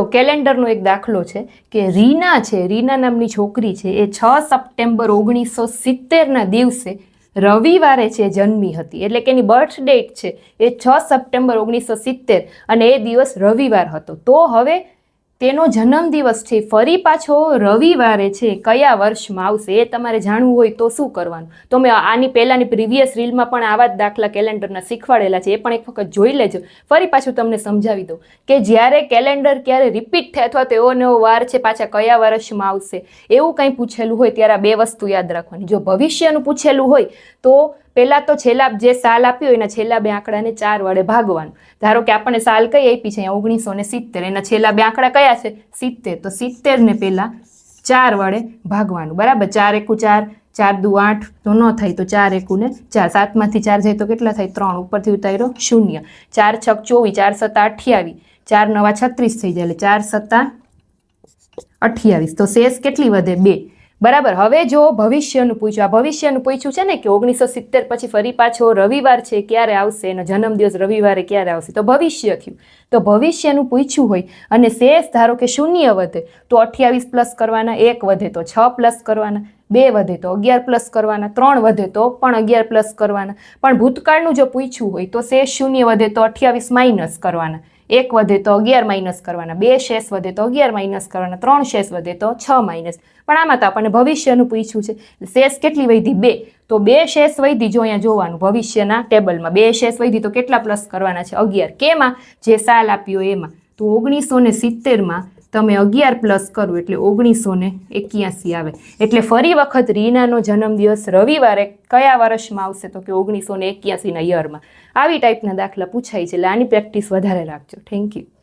તો કેલેન્ડરનો એક દાખલો છે કે રીના છે, રીના નામની છોકરી છે, એ છ સપ્ટેમ્બર ઓગણીસો સિત્તેરના દિવસે રવિવારે છે જન્મી હતી. એટલે કે એની બર્થ ડેટ છે એ છ સપ્ટેમ્બર ઓગણીસો સિત્તેર અને એ દિવસ રવિવાર હતો. તો હવે તેનો જન્મદિવસ છે. ફરી પાછો રવિવારે છે. કયા વર્ષમાં આવશે એ તમારે જાણવું હોય તો શું કરવાનું? તો મેં આની પહેલાંની પ્રીવિયસ રીલમાં પણ આવા જ દાખલા કેલેન્ડરના શીખવાડેલા છે. એ પણ એક વખત જોઈ લેજો. ફરી પાછું તમને સમજાવી દઉં કે જ્યારે કેલેન્ડર ક્યારે રિપીટ થાય અથવા તો એવો નવો વાર છે પાછા કયા વર્ષમાં આવશે. એવું કંઈ પૂછેલું હોય ત્યારે આ બે વસ્તુ યાદ રાખવાની. જો ભવિષ્યનું પૂછેલું હોય તો પહેલાં તો છેલ્લા જે સાલ આપ્યો એના છેલ્લા બે આંકડાને ચાર વડે ભાગવાનું. ધારો કે આપણને સાલ કઈ આપી છે? અહીંયા ઓગણીસો ને સિત્તેર. એના છેલ્લા બે આંકડા કયા છે? સિત્તેર. તો સિત્તેરને પહેલાં ચાર વડે ભાગવાનું. બરાબર? ચાર એકુ ચાર ચાર દુ આઠ. તો ન થાય તો ચાર એકુ ને ચાર. સાતમાંથી ચાર જાય તો કેટલા થાય? ત્રણ. ઉપરથી ઉતાર્યો શૂન્ય. ચાર છક ચોવીસ, ચાર સત્તા અઠ્યાવીસ. ચાર નવા છત્રીસ થઈ જાય એટલે ચાર સત્તા અઠ્યાવીસ. તો શેષ કેટલી વધે? બે. બરાબર. હવે જો ભવિષ્યનું પૂછ્યું, આ ભવિષ્યનું પૂછ્યું છે ને કે ઓગણીસો સિત્તેર પછી ફરી પાછો રવિવાર છે, ક્યારે આવશે એનો જન્મદિવસ રવિવારે ક્યારે આવશે? તો ભવિષ્ય થયું. તો ભવિષ્યનું પૂછ્યું હોય અને શેષ ધારો કે શૂન્ય વધે, તો અઠ્યાવીસ પ્લસ કરવાના, એક વધે તો છ પ્લસ કરવાના, બે વધે તો અગિયાર પ્લસ કરવાના, ત્રણ વધે તો પણ અગિયાર પ્લસ કરવાના. પણ ભૂતકાળનું જો પૂછ્યું હોય તો શેષ શૂન્ય વધે તો અઠ્યાવીસ માઇનસ કરવાના. એક વધે તો અગિયાર માઇનસ કરવાના, બે શેષ વધે તો અગિયાર માઇનસ કરવાના, ત્રણ શેષ વધે તો છ માઇનસ પણ આમાં તો આપણને ભવિષ્યનું પૂછ્યું છે. શેષ કેટલી વૈધી? બે. તો બે શેષ વૈધી જો અહીંયા જોવાનું, ભવિષ્યના ટેબલમાં બે શેષ વૈધી તો કેટલા પ્લસ કરવાના છે? અગિયાર. કેમાં? જે સાલ આપ્યો એમાં. તો ઓગણીસો ને સિત્તેરમાં તમે અગિયાર પ્લસ કરો એટલે ઓગણીસો ને એક્યાસી આવે. એટલે ફરી વખત રીનાનો જન્મદિવસ રવિવારે કયા વર્ષમાં આવશે તો કે ઓગણીસો ને એક્યાસીના યરમાં? આવી ટાઈપના દાખલા પૂછાય છે. એટલે આની પ્રેક્ટિસ વધારે રાખજો. Thank you